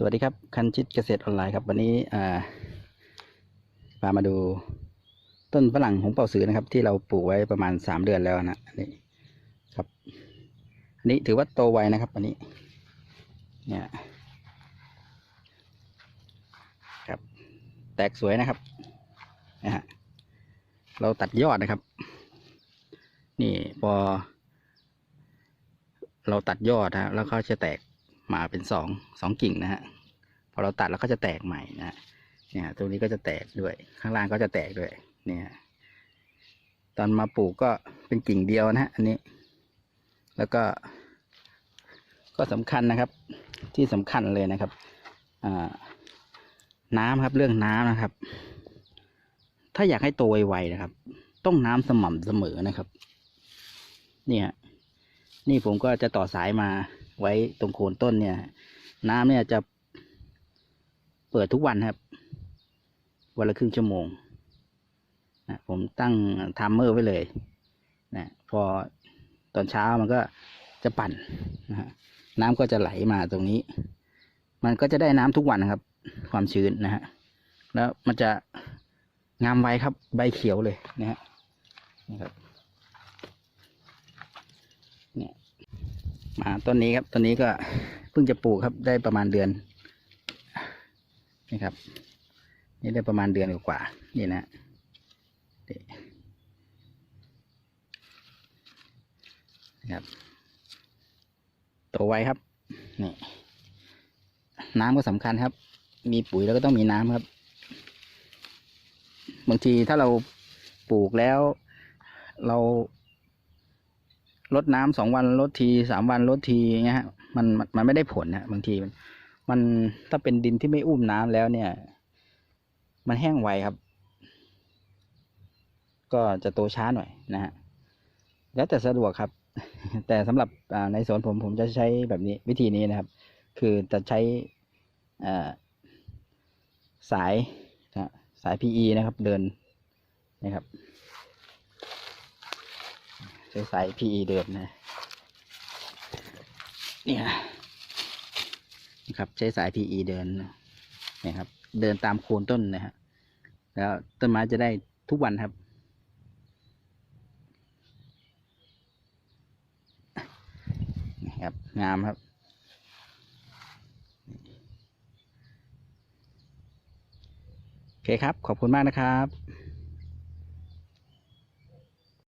สวัสดีครับ คันชิดเกษตรออนไลน์ครับ วันนี้พามาดูต้นฝรั่งหงเป่าสือนะครับ ที่เราปลูกไว้ประมาณสามเดือนแล้วนะอันนี่ครับ อันนี้ถือว่าโตไวนะครับ อันนี้ เนี่ยครับ แตกสวยนะครับนะฮะเราตัดยอดนะครับ นี่พอ เราตัดยอดนะฮะแล้วเขาจะแตก มาเป็นสองสองกิ่งนะฮะพอเราตัดแล้วก็จะแตกใหม่นะเนี่ยตรงนี้ก็จะแตกด้วย ข้างล่างก็จะแตกด้วย เนี่ย ตอนมาปลูกก็เป็นกิ่งเดียวนะฮะอันนี้ แล้วก็ ก็สำคัญนะครับ ที่สำคัญเลยนะครับน้ำครับเรื่องน้ำนะครับ ถ้าอยากให้โตไวๆนะครับ ต้องน้ำสม่ำเสมอนะครับ เนี่ย นี่ผมก็จะต่อสายมา ไว้ตรงโคนต้นเนี่ย น้ำเนี่ยจะเปิดทุกวันครับ วันละครึ่งชั่วโมงนะผมตั้งไทม์เมอร์ไว้เลยนะพอตอนเช้ามันก็จะปั่นนะน้ำก็จะไหลมาตรงนี้ มันก็จะได้น้ำทุกวันนะครับ ความชื้นนะฮะแล้วมันจะงามไวครับใบเขียวเลยนะฮะนี่ครับ มาต้นนี้ครับต้นนี้ก็เพิ่งจะปลูกครับได้ประมาณเดือนนี่ครับ นี่ได้ประมาณเดือนกว่านี่นะนี่นะครับโตไวครับนี่น้ำก็สำคัญครับ มีปุ๋ยแล้วก็ต้องมีน้ำครับ บางทีถ้าเราปลูกแล้ว เรา ลดน้ำสองวันลดทีสามวันลดทีอย่างเงี้ยฮะมันมันไม่ได้ผลนะบางทีมันมันถ้าเป็นดินที่ไม่อุ้มน้ำแล้วเนี่ย มันแห้งไวครับ ก็จะโตช้าหน่อยนะฮะแล้วแต่สะดวกครับ แต่สำหรับในสวนผมผมจะใช้แบบนี้วิธีนี้นะครับ คือจะใช้สายสาย PE นะครับ เดินนะครับ ใช้สาย PE เดินนะเนี่ยนะครับใช้สาย PE เดินนี่ยครับ เดินตามโคนต้นนะฮะแล้วต้นไม้จะได้ทุกวันครับ นะครับ งามครับ โอเคครับ ขอบคุณมากนะครับ